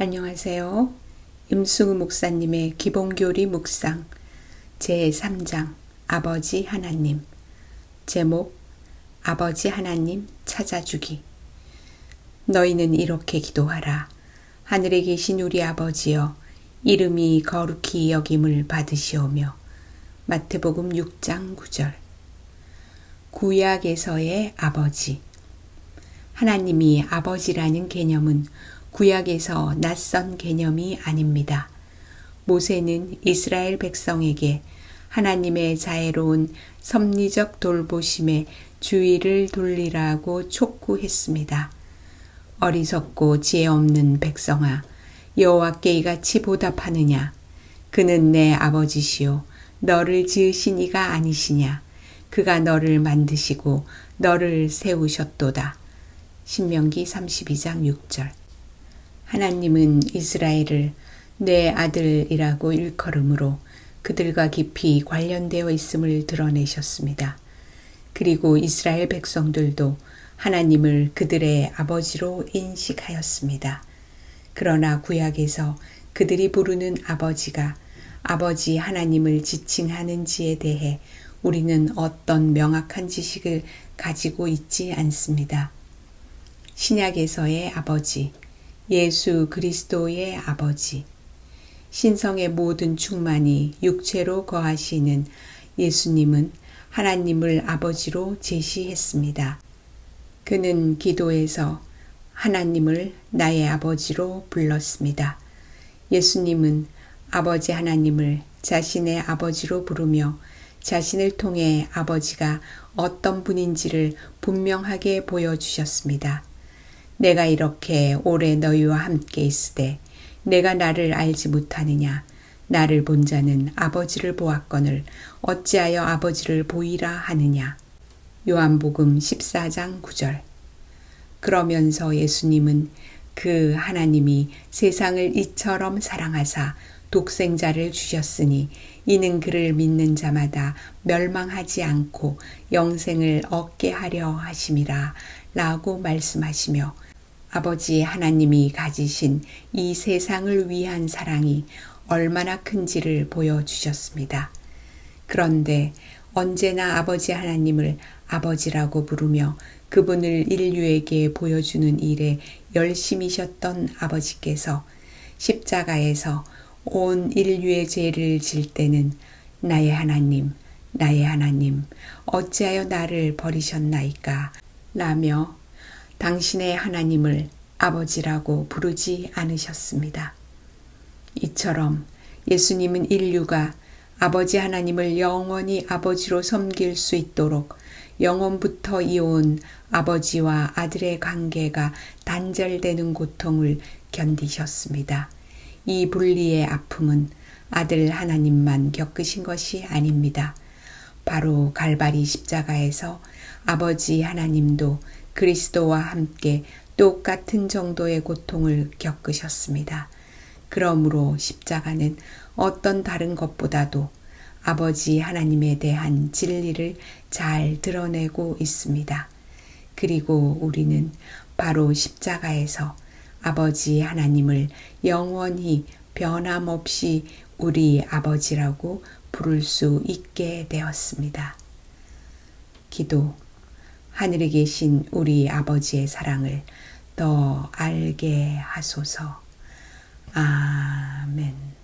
안녕하세요. 임승우 목사님의 기본교리 묵상 제3장 아버지 하나님 제목 아버지 하나님 찾아주기 너희는 이렇게 기도하라. 하늘에 계신 우리 아버지여 이름이 거룩히 여김을 받으시오며 마태복음 6장 9절 구약에서의 아버지 하나님이 아버지라는 개념은 구약에서 낯선 개념이 아닙니다. 모세는 이스라엘 백성에게 하나님의 자애로운 섭리적 돌보심에 주의를 돌리라고 촉구했습니다. 어리석고 지혜 없는 백성아, 여호와께 이같이 보답하느냐? 그는 내 아버지시요, 너를 지으신 이가 아니시냐? 그가 너를 만드시고 너를 세우셨도다. 신명기 32장 6절. 하나님은 이스라엘을 내 아들이라고 일컬음으로 그들과 깊이 관련되어 있음을 드러내셨습니다. 그리고 이스라엘 백성들도 하나님을 그들의 아버지로 인식하였습니다. 그러나 구약에서 그들이 부르는 아버지가 아버지 하나님을 지칭하는지에 대해 우리는 어떤 명확한 지식을 가지고 있지 않습니다. 신약에서의 아버지, 예수 그리스도의 아버지, 신성의 모든 충만이 육체로 거하시는 예수님은 하나님을 아버지로 제시했습니다. 그는 기도에서 하나님을 나의 아버지로 불렀습니다. 예수님은 아버지 하나님을 자신의 아버지로 부르며 자신을 통해 아버지가 어떤 분인지를 분명하게 보여주셨습니다. 내가 이렇게 오래 너희와 함께 있으되 내가 나를 알지 못하느냐? 나를 본 자는 아버지를 보았거늘 어찌하여 아버지를 보이라 하느냐? 요한복음 14장 9절. 그러면서 예수님은 그 하나님이 세상을 이처럼 사랑하사 독생자를 주셨으니 이는 그를 믿는 자마다 멸망하지 않고 영생을 얻게 하려 하심이라 라고 말씀하시며 아버지 하나님이 가지신 이 세상을 위한 사랑이 얼마나 큰지를 보여주셨습니다. 그런데 언제나 아버지 하나님을 아버지라고 부르며 그분을 인류에게 보여주는 일에 열심이셨던 아버지께서 십자가에서 온 인류의 죄를 질 때는 나의 하나님, 나의 하나님, 어찌하여 나를 버리셨나이까? 라며 당신의 하나님을 아버지라고 부르지 않으셨습니다. 이처럼 예수님은 인류가 아버지 하나님을 영원히 아버지로 섬길 수 있도록 영원부터 이어온 아버지와 아들의 관계가 단절되는 고통을 견디셨습니다. 이 분리의 아픔은 아들 하나님만 겪으신 것이 아닙니다. 바로 갈바리 십자가에서 아버지 하나님도 그리스도와 함께 똑같은 정도의 고통을 겪으셨습니다. 그러므로 십자가는 어떤 다른 것보다도 아버지 하나님에 대한 진리를 잘 드러내고 있습니다. 그리고 우리는 바로 십자가에서 아버지 하나님을 영원히 변함없이 우리 아버지라고 부를 수 있게 되었습니다. 기도 하늘에 계신 우리 아버지의 사랑을 더 알게 하소서. 아멘.